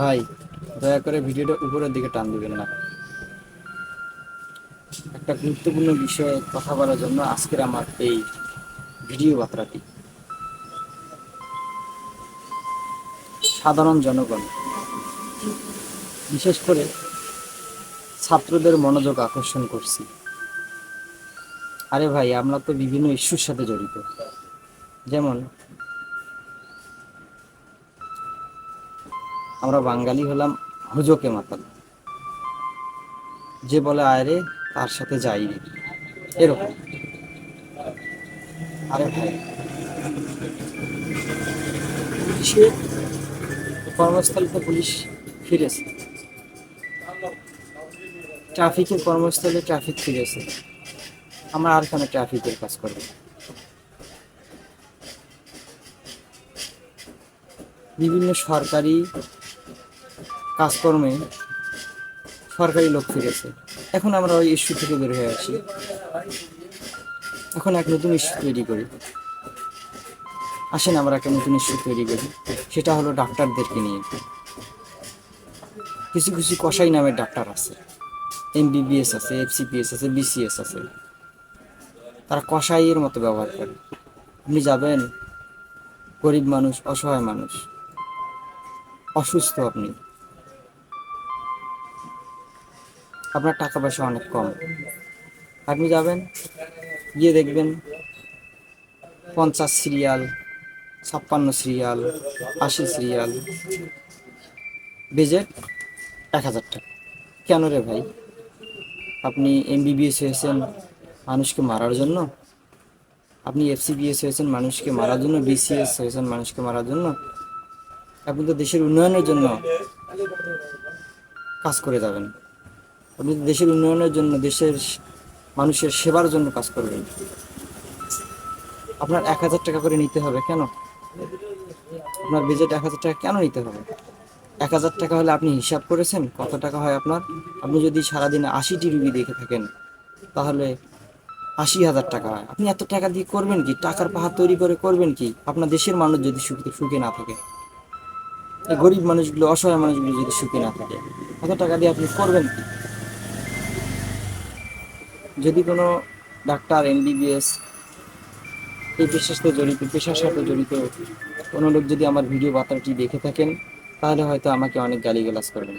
ভাই, দয়া করে ভিডিওটা উপরের দিকে টান দিবেন না। একটা গুরুত্বপূর্ণ বিষয়ে কথা বলার জন্য আজকের আমার এই ভিডিও বার্তাটি সাধারণ জনগণ, বিশেষ করে ছাত্রদের মনোযোগ আকর্ষণ করছি। আরে ভাই, আমরা তো বিভিন্ন ইস্যুর সাথে জড়িত। যেমন আমরা বাঙালি হলাম হুজোকে মাতাল। যে বলে আয়রে তার সাথে যাই রে এরকম। আরে ভাই। পুলিশের কর্মস্থলে পুলিশ ফিরেছে। ট্রাফিকের কর্মস্থলে ট্রাফিক ফিরেছে। আমরা আর কেন ট্রাফিকের কাজ করব বিভিন্ন সরকারি কাজকর্মে সরকারি লোক ফিরেছে। এখন আমরা ওই ইস্যু থেকে বের হয়ে আসি। এখন এক নতুন ইস্যু তৈরি করি। আসেন আমরা একটা নতুন ইস্যু তৈরি করি। সেটা হলো ডাক্তারদেরকে নিয়ে। কিছু কিছু কসাই নামের ডাক্তার আছে। এমবিবিএস আছে, এফসিপিএস আছে, বিসিএস আছে। তারা কসাইয়ের মতো ব্যবহার করে। আপনি যাবেন, গরিব মানুষ, অসহায় মানুষ। অসুস্থ আপনি। আপনার টাকা পয়সা অনেক কম। আপনি যাবেন, গিয়ে দেখবেন পঞ্চাশ সিরিয়াল, ছাপ্পান্ন সিরিয়াল, আশি সিরিয়াল। বেজেট এক হাজার টাকা। কেন রে ভাই? আপনি এমবিবিএস হয়েছেন মানুষকে মারার জন্য? আপনি এফসিবিএস হয়েছেন মানুষকে মারার জন্য? বিসিএস হয়েছেন মানুষকে মারার জন্য? আপনি তো দেশের উন্নয়নের জন্য কাজ করে যাবেন। আপনি দেশের উন্নয়নের জন্য, দেশের মানুষের সেবার জন্য কাজ করবেন। আপনার এক হাজার টাকা করে নিতে হবে কেন? আপনার বেজেট এক হাজার টাকা কেন নিতে হবে? এক হাজার টাকা হলে আপনি হিসাব করেছেন? কত টাকা হয় আপনার? আপনি যদি সারাদিনে আশিটি রুগী দেখে থাকেন, তাহলে আশি হাজার টাকা হয়। আপনি এত টাকা দিয়ে করবেন কি? টাকার পাহাড় তৈরি করে করবেন কি? আপনার দেশের মানুষ যদি সুখে সুখে না থাকে, এই গরিব মানুষগুলো, অসহায় মানুষগুলো যদি সুখে না থাকে, এত টাকা দিয়ে আপনি করবেন কি? যদি কোনো ডাক্তার এমবিবিএস এই পেশার সাথে জড়িত, পেশার সাথে জড়িত কোনো লোক যদি আমার ভিডিও বার্তাটি দেখে থাকেন, তাহলে হয়তো আমাকে অনেক গালিগালাজ করবেন।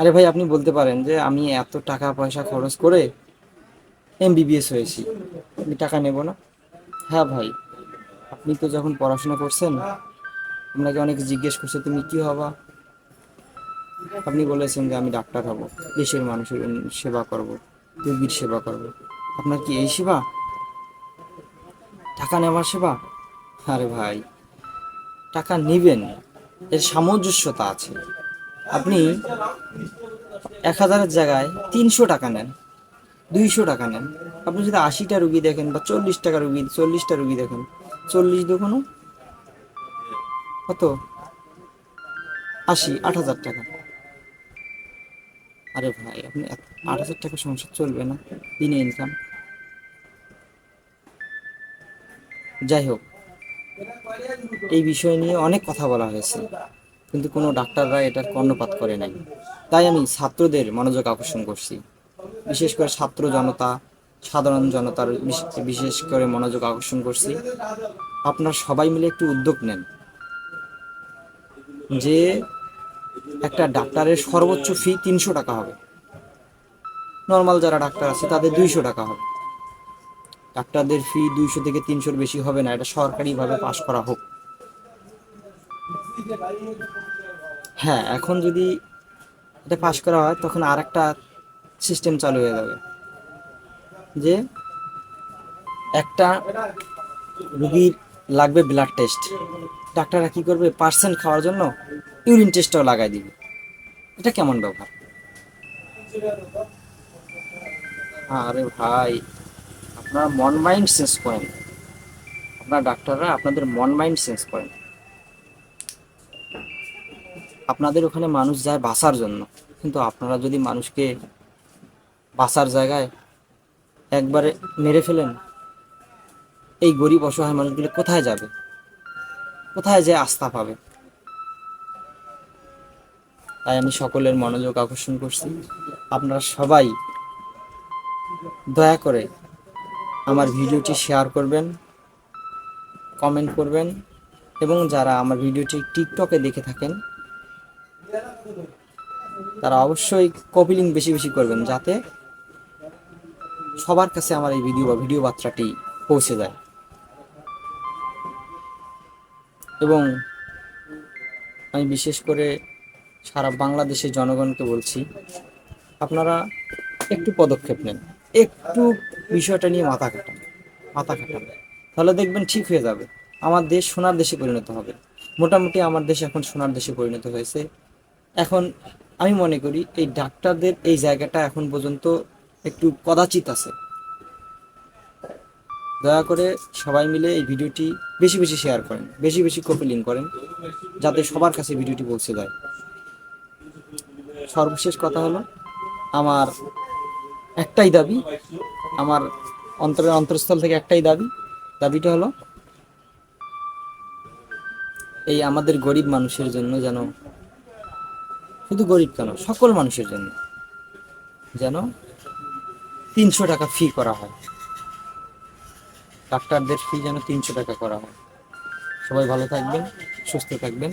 আরে ভাই, আপনি বলতে পারেন যে আমি এত টাকা পয়সা খরচ করে এমবিবিএস হয়েছি। আমি টাকা নেব না? হ্যাঁ ভাই, আপনি তো যখন পড়াশোনা করছেন, আপনাকে অনেক জিজ্ঞেস করছে, তুমি কি হবা? আপনি বলেছেন যে আমি ডাক্তার হব, দেশের মানুষের সেবা করব, রোগীর সেবা করব। আপনার কি এই সেবা? টাকা নেওয়ার সেবা? আরে ভাই, টাকা নেবেন, এর সামঞ্জস্যতা আছে। আপনি এক হাজারের জায়গায় তিনশো টাকা নেন, দুইশো টাকা নেন। আপনি যদি আশিটা রুগী দেখেন বা চল্লিশ টাকা রুগী, চল্লিশটা রুগী দেখেন, চল্লিশ দেখুন, কত? আশি, আট হাজার টাকা। আরে ভাই, আপনি আট হাজার টাকা সংসার চলবে না, দিনে ইনকাম যাই হোক, এই বিষয় নিয়ে অনেক কথা বলা হয়েছে, কিন্তু কোনো ডাক্তাররা এটার কর্ণপাত করে নাই। তাই আমি ছাত্রদের মনোযোগ আকর্ষণ করছি। বিশেষ করে ছাত্র জনতা, সাধারণ জনতার বিশেষ করে মনোযোগ আকর্ষণ করছি। আপনার সবাই মিলে একটু উদ্যোগ নেন। যে একটা ডাক্তারের সর্বোচ্চ ফি তিনশো টাকা হবে। নর্মাল যারা ডাক্তার আছে, তাদের দুইশো টাকা হবে। ডাক্তারদের ফি দুইশো থেকে তিনশোর বেশি হবে না, এটা সরকারিভাবে পাশ করা হোক। হ্যাঁ এখন যদি এটা পাশ করা হয়, তখন আর একটা সিস্টেম চালু হয়ে যাবে। যে একটা রুগীর লাগবে ব্লাড টেস্ট ডাক্তাররা কি করবে? পার্সেন্ট খাওয়ার জন্য ইউরিন টেস্টটাও লাগাই দিবে। এটা কেমন ব্যবহার? আরে ভাই, আপনারা মন মাইন্ড চেঞ্জ করেন। আপনার ডাক্তাররা আপনাদের মন মাইন্ড চেঞ্জ করেন। আপনাদের ওখানে মানুষ যায় বাঁচার জন্য। কিন্তু আপনারা যদি মানুষকে বাঁচার জায়গায় একবারে মেরে ফেলেন, এই গরিব অসহায় মানুষগুলো কোথায় যাবে? কোথায় যে আস্থা পাবে? তাই আমি সকলের মনোযোগ আকর্ষণ করছি। আপনারা সবাই দয়া করে আমার ভিডিওটি শেয়ার করবেন কমেন্ট করবেন এবং যারা আমার ভিডিওটি টিকটকে দেখে থাকেন, তারা অবশ্যই কপিলিং বেশি বেশি করবেন যাতে সবার কাছে আমার এই ভিডিও বা ভিডিও বার্তাটি পৌঁছে যায়। এবং আমি বিশেষ করে সারা বাংলাদেশের জনগণকে বলছি, আপনারা একটু পদক্ষেপ নেন। একটু বিষয়টা নিয়ে মাথা কাটান মাথা কাটান তাহলে দেখবেন ঠিক হয়ে যাবে। আমার দেশ সোনার দেশে পরিণত হবে। মোটামুটি আমার দেশ এখন সোনার দেশে পরিণত হয়েছে। এখন আমি মনে করি এই ডাক্তারদের এই জায়গাটা এখন পর্যন্ত একটু কদাচিত আছে। দয়া করে সবাই মিলে এই ভিডিওটি বেশি বেশি শেয়ার করেন, বেশি বেশি কপি লিঙ্ক করেন, যাতে সবার কাছে ভিডিওটি পৌঁছে যায়। সর্বশেষ কথা হলো, আমার একটাই দাবি, আমার অন্তরের অন্তরস্থল থেকে একটাই দাবি। দাবিটা হলো, এই আমাদের গরিব মানুষের জন্য যেন, শুধু গরিব কেন, সকল মানুষের জন্য যেন তিনশো টাকা ফি করা হয়। ডাক্তারদের ফি যেন তিনশো টাকা করা হয়। সবাই ভালো থাকবেন, সুস্থ থাকবেন।